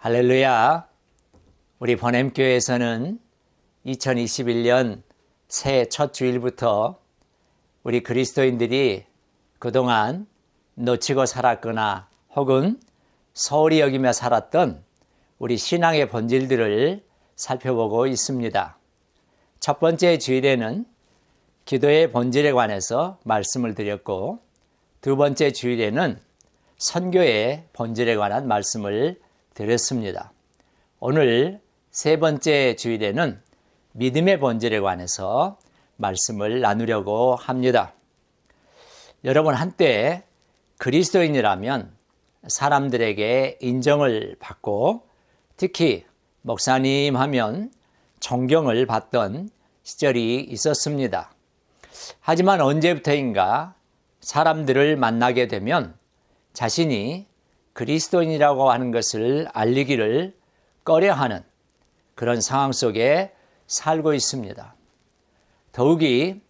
할렐루야. 우리 번엠교회에서는 2021년 새해 첫 주일부터 우리 그리스도인들이 그동안 놓치고 살았거나 혹은 소홀히 여기며 살았던 우리 신앙의 본질들을 살펴보고 있습니다. 첫 번째 주일에는 기도의 본질에 관해서 말씀을 드렸고 두 번째 주일에는 선교의 본질에 관한 말씀을 드렸습니다. 오늘 세 번째 주일에는 믿음의 본질에 관해서 말씀을 나누려고 합니다. 여러분 한때 그리스도인이라면 사람들에게 인정을 받고 특히 목사님 하면 존경을 받던 시절이 있었습니다. 하지만 언제부터인가 사람들을 만나게 되면 자신이 그리스도인이라고 하는 것을 알리기를 꺼려하는 그런 상황 속에 살고 있습니다. 더욱이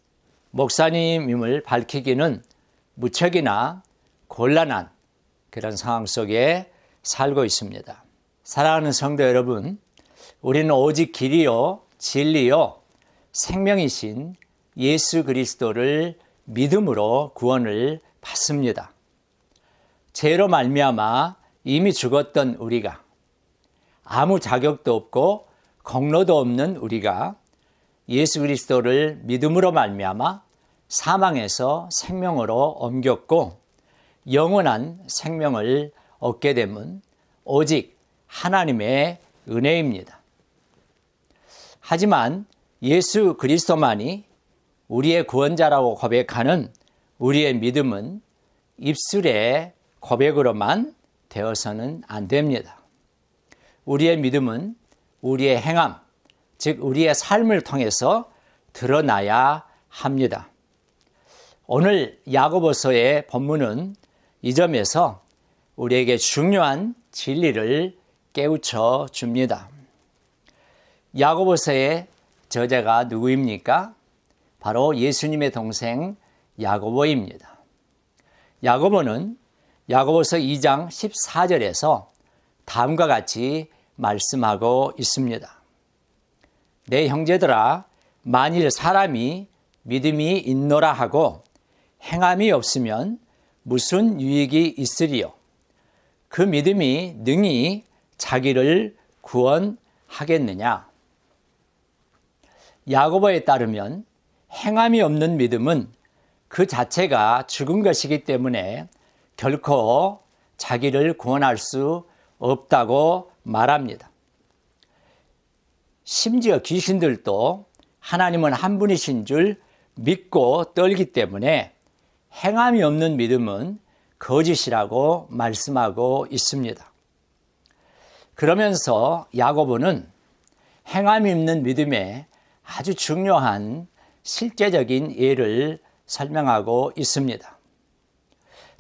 목사님임을 밝히기는 무척이나 곤란한 그런 상황 속에 살고 있습니다. 사랑하는 성도 여러분, 우리는 오직 길이요, 진리요, 생명이신 예수 그리스도를 믿음으로 구원을 받습니다. 죄로 말미암아 이미 죽었던 우리가 아무 자격도 없고 공로도 없는 우리가 예수 그리스도를 믿음으로 말미암아 사망에서 생명으로 옮겼고 영원한 생명을 얻게 됨은 오직 하나님의 은혜입니다. 하지만 예수 그리스도만이 우리의 구원자라고 고백하는 우리의 믿음은 입술에 고백으로만 되어서는 안 됩니다. 우리의 믿음은 우리의 행함, 즉 우리의 삶을 통해서 드러나야 합니다. 오늘 야고보서의 본문은 이 점에서 우리에게 중요한 진리를 깨우쳐 줍니다. 야고보서의 저자가 누구입니까? 바로 예수님의 동생 야고보입니다. 야고보는 야고보서 2장 14절에서 다음과 같이 말씀하고 있습니다. 내 형제들아 만일 사람이 믿음이 있노라 하고 행함이 없으면 무슨 유익이 있으리요 그 믿음이 능히 자기를 구원하겠느냐 야고보에 따르면 행함이 없는 믿음은 그 자체가 죽은 것이기 때문에 결코 자기를 구원할 수 없다고 말합니다. 심지어 귀신들도 하나님은 한 분이신 줄 믿고 떨기 때문에 행함이 없는 믿음은 거짓이라고 말씀하고 있습니다. 그러면서 야고보는 행함이 없는 믿음에 아주 중요한 실제적인 예를 설명하고 있습니다.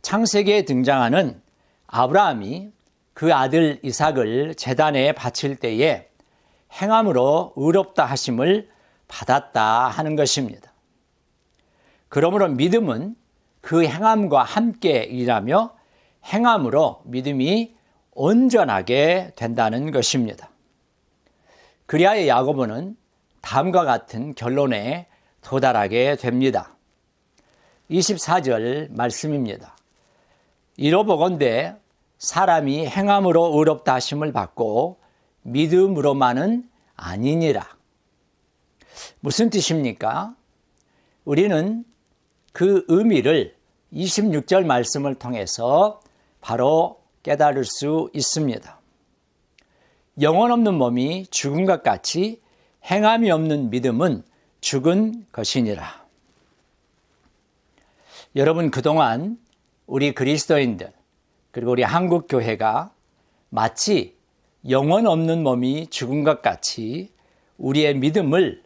창세기에 등장하는 아브라함이 그 아들 이삭을 재단에 바칠 때에 행함으로 의롭다 하심을 받았다 하는 것입니다. 그러므로 믿음은 그 행함과 함께 일하며 행함으로 믿음이 온전하게 된다는 것입니다. 그리하여 야고보는 다음과 같은 결론에 도달하게 됩니다. 24절 말씀입니다. 이로보건대 사람이 행함으로 의롭다 하심을 받고 믿음으로만은 아니니라. 무슨 뜻입니까? 우리는 그 의미를 26절 말씀을 통해서 바로 깨달을 수 있습니다. 영혼 없는 몸이 죽은 것 같이 행함이 없는 믿음은 죽은 것이니라. 여러분 그동안 우리 그리스도인들 그리고 우리 한국 교회가 마치 영혼 없는 몸이 죽은 것 같이 우리의 믿음을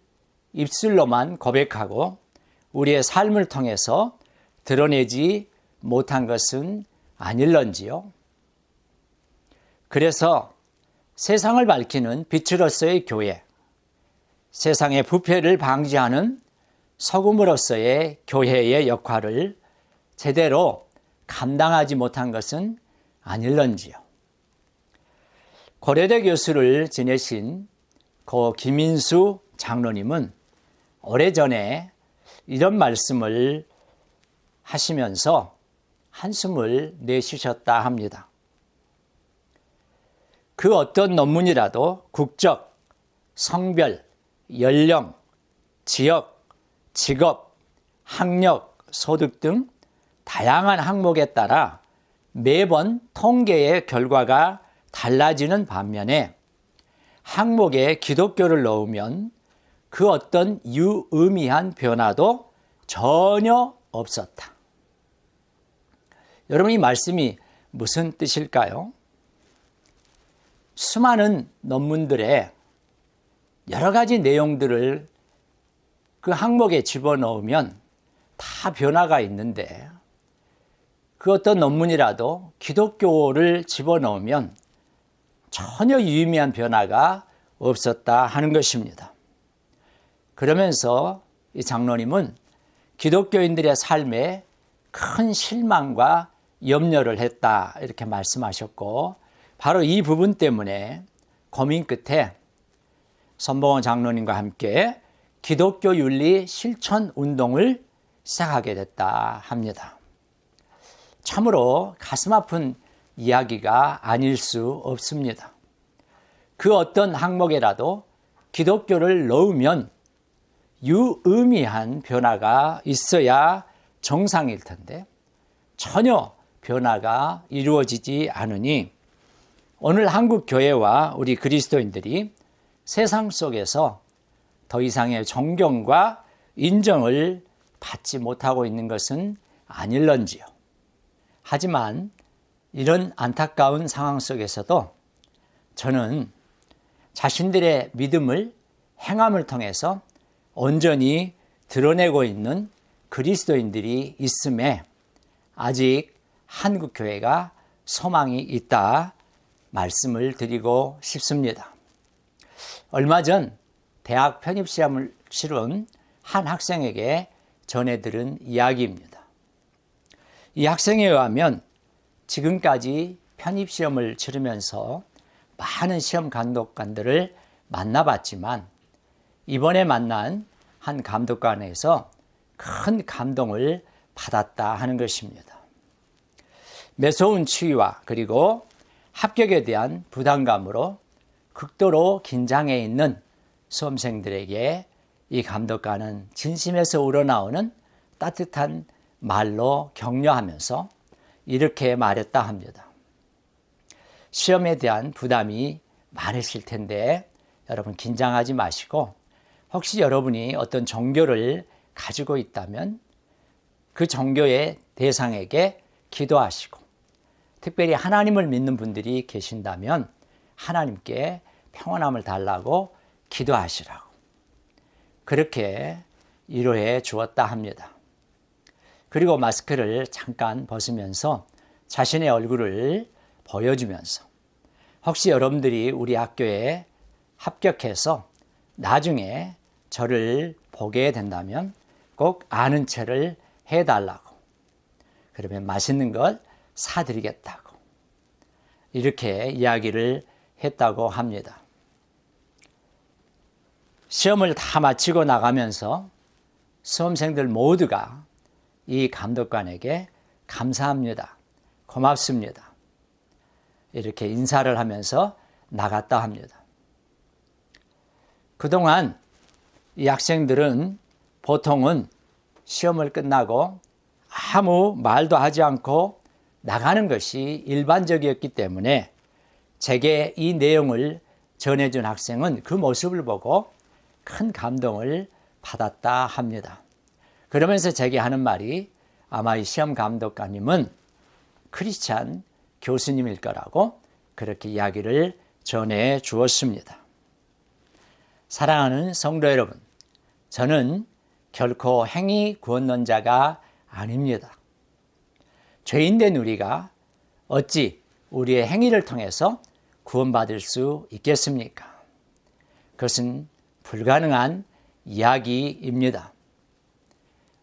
입술로만 고백하고 우리의 삶을 통해서 드러내지 못한 것은 아닐런지요. 그래서 세상을 밝히는 빛으로서의 교회, 세상의 부패를 방지하는 소금으로서의 교회의 역할을 제대로 감당하지 못한 것은 아닐런지요. 고려대 교수를 지내신 고 김인수 장로님은 오래전에 이런 말씀을 하시면서 한숨을 내쉬셨다 합니다. 그 어떤 논문이라도 국적, 성별, 연령, 지역, 직업, 학력, 소득 등 다양한 항목에 따라 매번 통계의 결과가 달라지는 반면에 항목에 기독교를 넣으면 그 어떤 유의미한 변화도 전혀 없었다. 여러분 이 말씀이 무슨 뜻일까요? 수많은 논문들의 여러 가지 내용들을 그 항목에 집어넣으면 다 변화가 있는데 그 어떤 논문이라도 기독교를 집어넣으면 전혀 유의미한 변화가 없었다 하는 것입니다. 그러면서 이 장로님은 기독교인들의 삶에 큰 실망과 염려를 했다 이렇게 말씀하셨고 바로 이 부분 때문에 고민 끝에 선봉원 장로님과 함께 기독교 윤리 실천 운동을 시작하게 됐다 합니다. 참으로 가슴 아픈 이야기가 아닐 수 없습니다. 그 어떤 항목에라도 기독교를 넣으면 유의미한 변화가 있어야 정상일 텐데 전혀 변화가 이루어지지 않으니 오늘 한국 교회와 우리 그리스도인들이 세상 속에서 더 이상의 존경과 인정을 받지 못하고 있는 것은 아닐런지요. 하지만 이런 안타까운 상황 속에서도 저는 자신들의 믿음을 행함을 통해서 온전히 드러내고 있는 그리스도인들이 있음에 아직 한국 교회가 소망이 있다 말씀을 드리고 싶습니다. 얼마 전 대학 편입 시험을 치른 한 학생에게 전해 들은 이야기입니다. 이 학생에 의하면 지금까지 편입 시험을 치르면서 많은 시험 감독관들을 만나봤지만 이번에 만난 한 감독관에서 큰 감동을 받았다 하는 것입니다. 매서운 추위와 그리고 합격에 대한 부담감으로 극도로 긴장해 있는 수험생들에게 이 감독관은 진심에서 우러나오는 따뜻한 말로 격려하면서 이렇게 말했다 합니다. 시험에 대한 부담이 많으실 텐데 여러분 긴장하지 마시고 혹시 여러분이 어떤 종교를 가지고 있다면 그 종교의 대상에게 기도하시고 특별히 하나님을 믿는 분들이 계신다면 하나님께 평안함을 달라고 기도하시라고 그렇게 위로해 주었다 합니다. 그리고 마스크를 잠깐 벗으면서 자신의 얼굴을 보여주면서 혹시 여러분들이 우리 학교에 합격해서 나중에 저를 보게 된다면 꼭 아는 체를 해달라고. 그러면 맛있는 걸 사드리겠다고. 이렇게 이야기를 했다고 합니다. 시험을 다 마치고 나가면서 수험생들 모두가 이 감독관에게 감사합니다. 고맙습니다. 이렇게 인사를 하면서 나갔다 합니다. 그동안 이 학생들은 보통은 시험을 끝나고 아무 말도 하지 않고 나가는 것이 일반적이었기 때문에 제게 이 내용을 전해준 학생은 그 모습을 보고 큰 감동을 받았다 합니다. 그러면서 제게 하는 말이 아마 이 시험 감독관님은 크리스찬 교수님일 거라고 그렇게 이야기를 전해 주었습니다. 사랑하는 성도 여러분, 저는 결코 행위 구원론 자가 아닙니다. 죄인된 우리가 어찌 우리의 행위를 통해서 구원받을 수 있겠습니까? 그것은 불가능한 이야기입니다.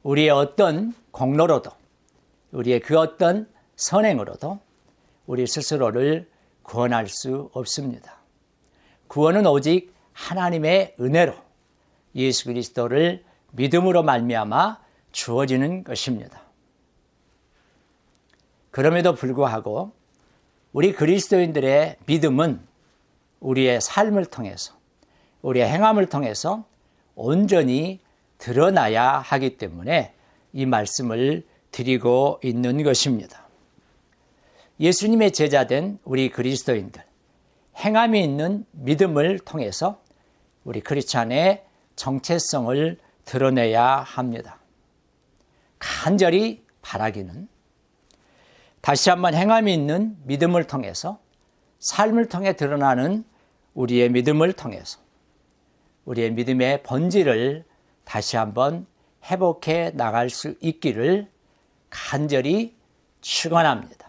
우리의 어떤 공로로도, 우리의 그 어떤 선행으로도 우리 스스로를 구원할 수 없습니다. 구원은 오직 하나님의 은혜로 예수 그리스도를 믿음으로 말미암아 주어지는 것입니다. 그럼에도 불구하고 우리 그리스도인들의 믿음은 우리의 삶을 통해서 우리의 행함을 통해서 온전히 드러나야 하기 때문에 이 말씀을 드리고 있는 것입니다. 예수님의 제자된 우리 그리스도인들, 행함이 있는 믿음을 통해서 우리 크리스찬의 정체성을 드러내야 합니다. 간절히 바라기는 다시 한번 행함이 있는 믿음을 통해서 삶을 통해 드러나는 우리의 믿음을 통해서 우리의 믿음의 본질을 다시 한번 회복해 나갈 수 있기를 간절히 축원합니다.